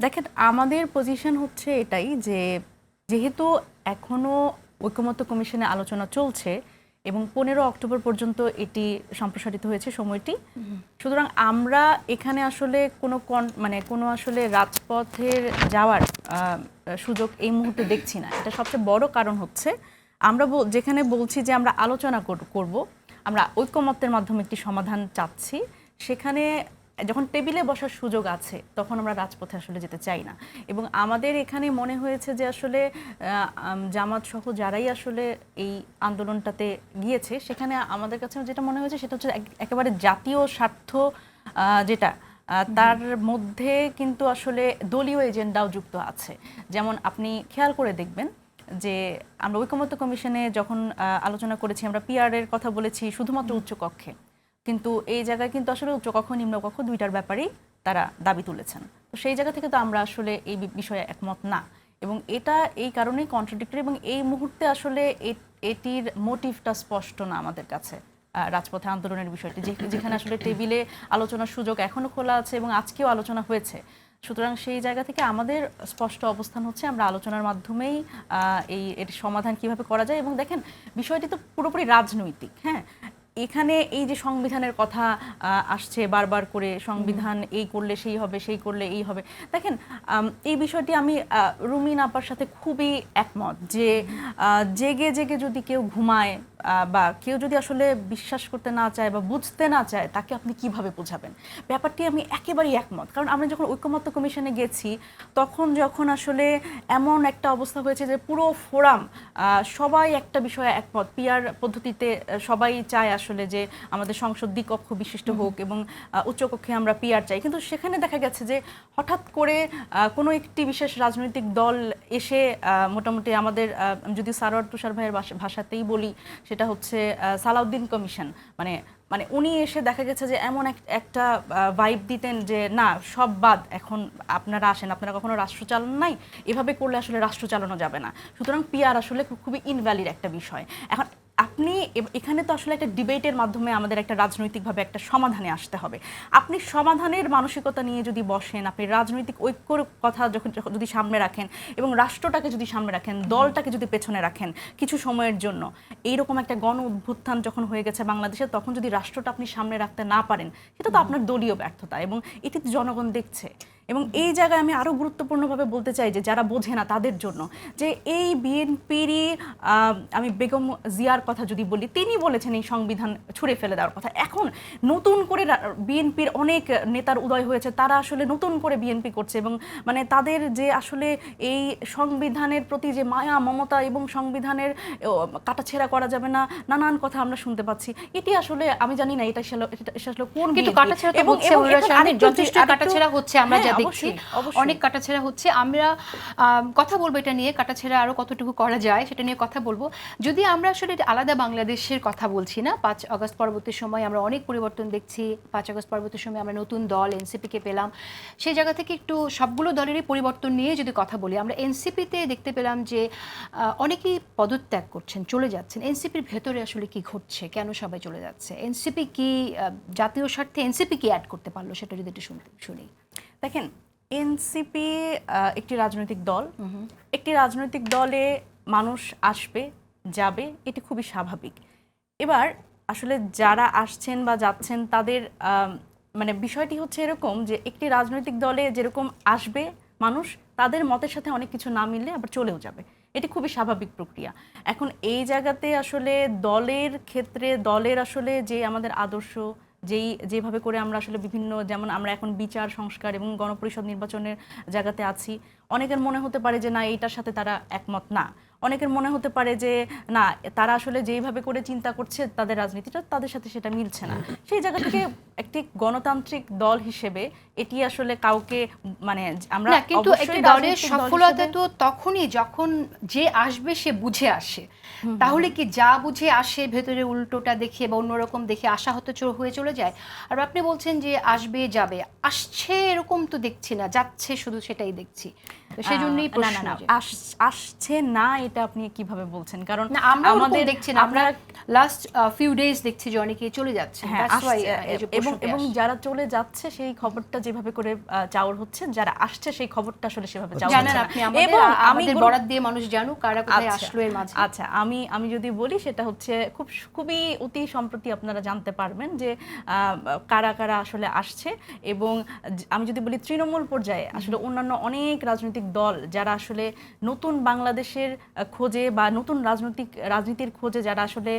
দেখেন আমাদের পজিশন হচ্ছে এটাই যে যেহেতু এখনও ঐকমত্য কমিশনে আলোচনা চলছে এবং পনেরো অক্টোবর পর্যন্ত এটি সম্প্রসারিত হয়েছে সময়টি সুতরাং আমরা এখানে আসলে কোনো কন- মানে কোনো আসলে রাজপথের যাওয়ার সুযোগ এই মুহূর্তে দেখছি না। এটা সবচেয়ে বড় কারণ হচ্ছে আমরা যেখানে বলছি যে আমরা আলোচনা কর- করব আমরা ঐকমত্যের মাধ্যমে একটি সমাধান চাচ্ছি সেখানে যখন টেবিলে বসার সুযোগ আছে তখন আমরা রাজপথে আসলে যেতে চাই না। এবং আমাদের এখানে মনে হয়েছে যে আসলে জামাত সহ যারাই আসলে এই আন্দোলনটাতে গিয়েছে সেখানে আমাদের কাছে যেটা মনে হয়েছে সেটা হচ্ছে একেবারে জাতীয় স্বার্থ যেটা তার মধ্যে কিন্তু আসলে দলীয় এজেন্ডাও যুক্ত আছে। যেমন আপনি খেয়াল করে দেখবেন যে আমরা ঐকমত্য কমিশনে যখন আলোচনা করেছি আমরা পিআর এর কথা বলেছি শুধুমাত্র উচ্চ কক্ষে কিন্তু এই জায়গায় কিন্তু আসলে উচ্চকক্ষ নিম্নকক্ষ দুইটার ব্যাপারেই তারা দাবি তুলেছেন। তো সেই জায়গা থেকে তো আমরা আসলে এই বিষয়ে একমত না। এবং এটা এই কারণেই কন্ট্রাডিক্টরি এবং এই মুহূর্তে আসলে এটির মোটিভটা স্পষ্ট না আমাদের কাছে রাজপথে আন্দোলনের বিষয়টি। যেখানে আসলে টেবিলে আলোচনার সুযোগ এখনও খোলা আছে এবং আজকেও আলোচনা হয়েছে। সুতরাং সেই জায়গা থেকে আমাদের স্পষ্ট অবস্থান হচ্ছে আমরা আলোচনার মাধ্যমেই এই এর সমাধান কীভাবে করা যায়। এবং দেখেন, বিষয়টি তো পুরোপুরি রাজনৈতিক হ্যাঁ? এখানে এই যে সংবিধানের কথা আসছে বারবার করে সংবিধান এই করলে সেই হবে সেই করলে এই হবে। দেখেন এই বিষয়টি আমি রুমিন আপার সাথে খুবই একমত যে জেগে জেগে যদি কেউ ঘুমায় বা কেউ যদি আসলে বিশ্বাস করতে না চায় বা বুঝতে না চায় তাকে আপনি কীভাবে বোঝাবেন? ব্যাপারটি আমি একেবারেই একমত। কারণ আমরা যখন ঐক্যমত্য কমিশনে গেছি তখন যখন আসলে এমন একটা অবস্থা হয়েছে যে পুরো ফোরাম সবাই একটা বিষয়ে একমত। পিয়ার পদ্ধতিতে সবাই চায় আসলে যে আমাদের সংসদ দ্বিকক্ষ বিশিষ্ট হোক এবং উচ্চকক্ষে আমরা পিয়ার চাই। কিন্তু সেখানে দেখা গেছে যে হঠাৎ করে কোনো একটি বিশেষ রাজনৈতিক দল এসে মোটামুটি আমাদের যদি সারোয়ার তুষার ভাইয়ের ভাষা- ভাষাতেই বলি সেটা হচ্ছে সালাউদ্দিন কমিশন। মানে মানে উনি এসে দেখা গেছে যে এমন এক- একটা ভাইব দিতেন যে, না, সব বাদ, এখন আপনারা আসেন, আপনারা কখনো রাষ্ট্র চালান নাই, এভাবে করলে আসলে রাষ্ট্র চালানো যাবে না। সুতরাং পিয়ার আসলে খুবই ইনভ্যালিড একটা বিষয়। এখন আপনি এখানে তো আসলে একটা ডিবেটের মাধ্যমে আমাদের একটা রাজনৈতিকভাবে একটা সমাধানে আসতে হবে। আপনি সমাধানের মানসিকতা নিয়ে যদি বসেন আপনি রাজনৈতিক ঐক্যর কথা যখন যদি সামনে রাখেন এবং রাষ্ট্রটাকে যদি সামনে রাখেন দলটাকে যদি পেছনে রাখেন কিছু সময়ের জন্য এইরকম একটা গণ অভ্যুত্থান যখন হয়ে গেছে বাংলাদেশে তখন যদি রাষ্ট্রটা আপনি সামনে রাখতে না পারেন সেটা তো আপনার দলীয় ব্যর্থতা এবং এটি তো জনগণ দেখছে। এবং এই জায়গায় আমি আরও গুরুত্বপূর্ণভাবে বলতে চাই যে যারা বোঝে না তাদের জন্য যে এই বিএনপিরই আমি বেগম জিয়ার কথা যদি বলি তিনি বলেছেন এই সংবিধান ছুঁড়ে ফেলে দেওয়ার কথা এখন নতুন করে বিএনপির অনেক নেতার উদয় হয়েছে তারা আসলে নতুন করে বিএনপি করছে এবং মানে তাদের যে আসলে এই সংবিধানের প্রতি যে মায়া মমতা এবং সংবিধানের কাটাছেঁড়া করা যাবে না নানান কথা আমরা শুনতে পাচ্ছি এটি আসলে আমি জানি না এটা আসলে কোন কিন্তু? কাটাছেড়া হচ্ছে যথেষ্ট কাটাছেড়া হচ্ছে আমরা হ্যাঁ, দেখছি। অনেক কাটাছেড়া হচ্ছে। আমরা আম, কথা বলব এটা নিয়ে কাটাছেড়া আরও কতটুকু করা যায় সেটা নিয়ে কথা বলব। যদি আমরা আসলে আলাদা বাংলাদেশের কথা বলছি না পাঁচ আগস্ট পরবর্তী সময় আমরা অনেক পরিবর্তন দেখছি। পাঁচ আগস্ট পরবর্তী সময় আমরা নতুন দল এনসিপিকে পেলাম। সেই জায়গা থেকে একটু সবগুলো দলেরই পরিবর্তন নিয়ে যদি কথা বলি আমরা এনসিপিতে দেখতে পেলাম যে আহ, অনেকেই পদত্যাগ করছেন চলে যাচ্ছেন। এনসিপির ভেতরে আসলে কি ঘটছে? কেন সবাই চলে যাচ্ছে? এনসিপি কি জাতীয় স্বার্থে এনসিপি কি অ্যাড করতে পারল? সেটা যদি একটু শুনতে শুনি। দেখেন এনসিপি একটি রাজনৈতিক দল। একটি রাজনৈতিক দলে মানুষ আসবে যাবে এটি খুবই স্বাভাবিক। এবার আসলে যারা আসছেন বা যাচ্ছেন তাদের মানে বিষয়টি হচ্ছে এরকম যে একটি রাজনৈতিক দলে যেরকম আসবে মানুষ তাদের মতের সাথে অনেক কিছু না মিললে আবার চলেও যাবে। এটি খুবই স্বাভাবিক প্রক্রিয়া। এখন এই জায়গাতে আসলে দলের ক্ষেত্রে দলের আসলে যে আমাদের আদর্শ যেই, যেভাবে করে আমরা আসলে বিভিন্ন, যেমন আমরা এখন বিচার, সংস্কার এবং গণপরিষদ নির্বাচনের জায়গাতে আছি, অনেকের মনে হতে পারে যে না, এইটার সাথে তারা একমত না। অনেকের মনে হতে পারে যে না তারা আসলে যেইভাবে করে চিন্তা করছে তাদের রাজনীতিটা তাদের সাথে সেটা মিলছে না। সেই জায়গা থেকে একটি গণতান্ত্রিক দল হিসেবে এটি আসলে কাউকে মানে আমরা কিন্তু একটি দলের সফলতা তো তখনই যখন যে আসবে সে বুঝে আসে। তাহলে কি যা বুঝে আসে ভেতরে উল্টোটা দেখে বা অন্যরকম দেখে আশা হতে হয়ে চলে যায়? আর আপনি বলছেন যে আসবে যাবে। আসছে এরকম তো দেখছি না যাচ্ছে শুধু সেটাই দেখছি। সেই জন্যই প্রশ্ন। আসছে না এটা আপনি কীভাবে বলছেন? কারণ আমরা আমাদের দেখছি না। আমরা লাস্ট ফিউ ডেজ দেখছি যে অনেকে চলে যাচ্ছে। হ্যাঁ, এবং এবং যারা চলে যাচ্ছে সেই খবরটা যেভাবে করে চাউর হচ্ছে যারা আসছে সেই খবরটা আসলে সেভাবে জানেন আপনি আমাদের আমি বরাদ দিয়ে মানুষ জানুক কারা কোথায় আচ্ছা, আসলো এর মাঝে। আচ্ছা আমি আমি যদি বলি সেটা হচ্ছে খুব খুবই অতি সম্প্রতি আপনারা জানতে পারবেন যে আহ, কারা কারা আসলে আসছে। এবং আমি যদি বলি তৃণমূল পর্যায়ে আসলে অন্যান্য অনেক রাজনৈতিক দল যারা আসলে নতুন বাংলাদেশের খোঁজে বা নতুন রাজনৈতিক রাজনীতির খোঁজে যারা আসলে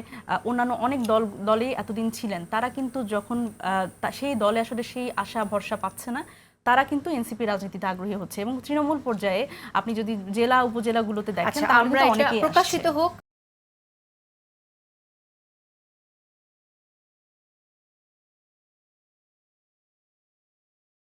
অন্যান্য অনেক দল দলেই এতদিন ছিলেন তারা কিন্তু যখন আহ, সেই দলে আসলে সেই আশা ভরসা পাচ্ছে না তারা কিন্তু এনসিপি রাজনীতিতে আগ্রহী হচ্ছে এবং তৃণমূল পর্যায়ে আপনি যদি জেলা উপজেলাগুলোতে দেখেন আচ্ছা আমরা প্রকাশিত হোক